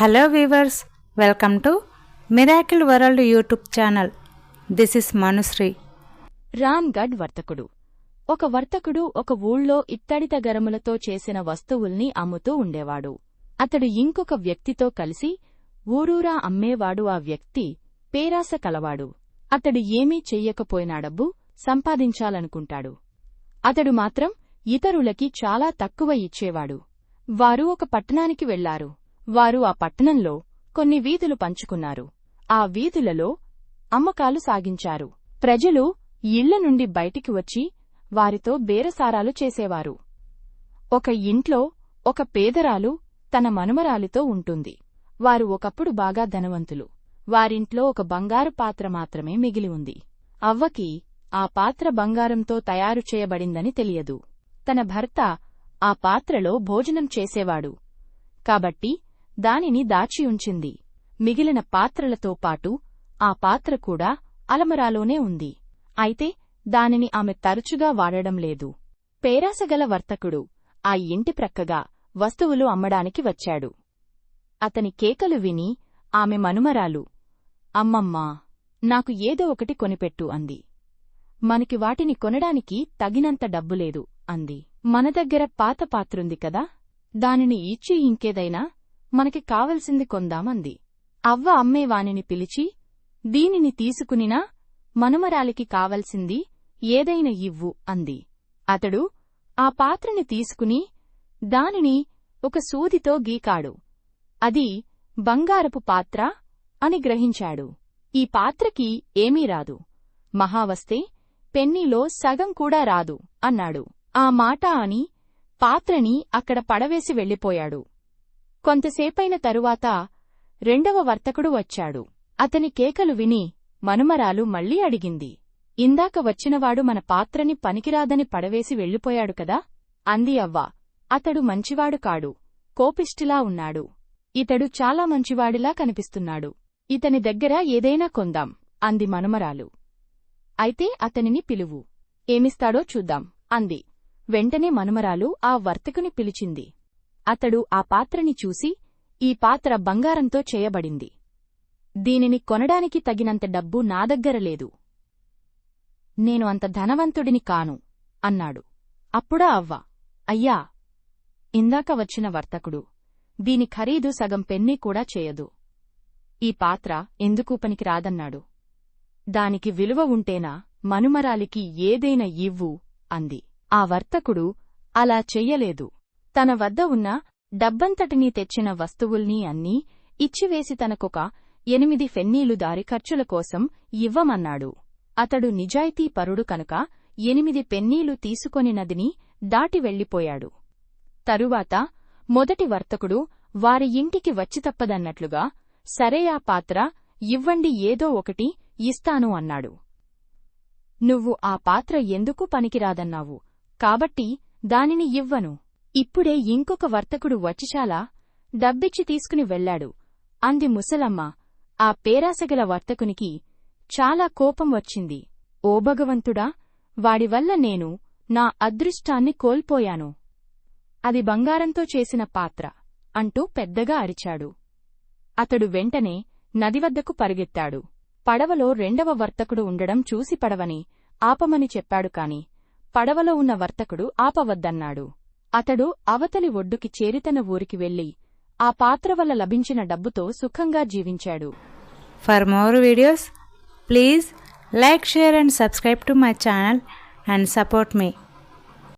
Hello weavers welcome to miracle world YouTube channel this is Manushri Ramgarh వర్తకుడు ఒక వర్తకుడు ఒక ఊళ్ళో ఇత్తడిత గరములతో చేసిన వస్తువుల్ని అమ్ముతూ ఉండేవాడు. అతడు ఇంకొక వ్యక్తితో కలిసి ఊరూరా అమ్మేవాడు ఆ వ్యక్తి పేరాస కలవాడు. అతడు ఏమీ చెయ్యకపోయినా డబ్బు సంపాదించాలనుకుంటాడు. అతడు మాత్రం ఇతరులకి చాలా తక్కువ ఇచ్చేవాడు. వారు ఒక పట్టణానికి వెళ్ళారు. వారు ఆ పట్టణంలో కొన్ని వీధులు పంచుకున్నారు. ఆ వీధులలో అమ్మకాలు సాగించారు. ప్రజలు ఇళ్ళ నుండి బయటికి వచ్చి వారితో బేరసారాలు చేసేవారు. ఒక ఇంట్లో ఒక పేదరాలు తన మనుమరాలితో ఉంటుంది. వారు ఒకప్పుడు బాగా ధనవంతులు. వారింట్లో ఒక బంగారు పాత్ర మాత్రమే మిగిలి ఉంది. అవ్వకి ఆ పాత్ర బంగారంతో తయారు చేయబడిందని తెలియదు. తన భర్త ఆ పాత్రలో భోజనం చేసేవాడు. కాబట్టి దానిని దాచియుంచింది మిగిలిన పాత్రలతో పాటు ఆ పాత్ర కూడా అలమరాలోనే ఉంది. అయితే దానిని ఆమె తరచుగా వాడడం లేదు. పేరాసగల వర్తకుడు ఆ ఇంటి ప్రక్కగా వస్తువులు అమ్మడానికి వచ్చాడు. అతని కేకలు విని ఆమె మనుమరాలు అమ్మమ్మా నాకు ఏదో ఒకటి కొనిపెట్టు అంది. మనకి వాటిని కొనడానికి తగినంత డబ్బు లేదు అంది. మన దగ్గర పాత పాత్రుంది కదా దానిని ఇచ్చి ఇంకేదైనా మనకి కావలసింది కొందామంది. అవ్వ అమ్మేవానిని పిలిచి దీనిని తీసుకునినా మనుమరాలికి కావలసింది ఏదైనా ఇవ్వు అంది. అతడు ఆ పాత్రని తీసుకుని దానిని ఒక సూదితో గీకాడు. అది బంగారపు పాత్ర అని గ్రహించాడు. ఈ పాత్రకి ఏమీ రాదు. మహావస్తే పెన్నీలో సగం కూడా రాదు అన్నాడు. ఆ మాట అని పాత్రని అక్కడ పడవేసి వెళ్ళిపోయాడు. కొంతసేపైన తరువాత రెండవ వర్తకుడు వచ్చాడు. అతని కేకలు విని మనుమరాలు మళ్ళీ అడిగింది ఇందాక వచ్చినవాడు మన పాత్రని పనికిరాదని పడవేసి వెళ్ళిపోయాడు కదా? అంది అవ్వ అతడు మంచివాడు కాడు కోపిష్టిలా ఉన్నాడు. ఇతడు చాలా మంచివాడిలా కనిపిస్తున్నాడు. ఇతని దగ్గర ఏదైనా కొందాం అంది మనుమరాలు. అయితే అతనిని పిలువు. ఏమిస్తాడో చూద్దాం అంది. వెంటనే మనుమరాలు ఆ వర్తకుని పిలిచింది. అతడు ఆ పాత్రని చూసి ఈ పాత్ర బంగారంతో చేయబడింది. దీనిని కొనడానికి తగినంత డబ్బు నా దగ్గర లేదు. నేను అంత ధనవంతుడిని కాను అన్నాడు. అప్పుడా అవ్వ అయ్యా ఇందాక వచ్చిన వర్తకుడు దీని ఖరీదు సగం పెన్నీ కూడా చేయదు. ఈ పాత్ర ఎందుకు పనికి రాదన్నాడు. దానికి విలువ ఉంటేనా మనుమరాలికి ఏదైనా ఇవ్వు అంది. ఆ వర్తకుడు అలా చెయ్యలేదు. తన వద్ద ఉన్న డబ్బంతటినీ తెచ్చిన వస్తువుల్నీ అన్నీ ఇచ్చివేసి తనకొక ఎనిమిది ఫెన్నీలు దారి ఖర్చుల కోసం ఇవ్వమన్నాడు. అతడు నిజాయితీ పరుడు కనుక ఎనిమిది పెన్నీలు తీసుకొని నదిని దాటి వెళ్ళిపోయాడు తరువాత మొదటి వర్తకుడు వారి ఇంటికి వచ్చి తప్పదన్నట్లుగా సరే ఆ పాత్ర ఇవ్వండి ఏదో ఒకటి ఇస్తాను అన్నాడు. నువ్వు ఆ పాత్ర ఎందుకు పనికిరాదన్నావు? కాబట్టి దానిని ఇవ్వను. ఇప్పుడే ఇంకొక వర్తకుడు వచ్చిచాలా డబ్బిచ్చి తీసుకుని వెళ్ళాడు అంది ముసలమ్మ. ఆ పేరాసగల వర్తకునికి చాలా కోపం వచ్చింది. ఓ భగవంతుడా వాడివల్ల నేను నా అదృష్టాన్ని కోల్పోయాను. అది బంగారంతో చేసిన పాత్ర అంటూ పెద్దగా అరిచాడు. అతడు వెంటనే నదివద్దకు పరిగెత్తాడు. పడవలో రెండవ వర్తకుడు ఉండడం చూసి పడవని ఆపమని చెప్పాడు కాని పడవలో ఉన్న వర్తకుడు ఆపవద్దన్నాడు. అతడు అవతలి ఒడ్డుకి చేరితన ఊరికి వెళ్ళి ఆ పాత్ర వల్ల లభించిన డబ్బుతో సుఖంగా జీవించాడు. For more videos please like share and subscribe to my channel and support me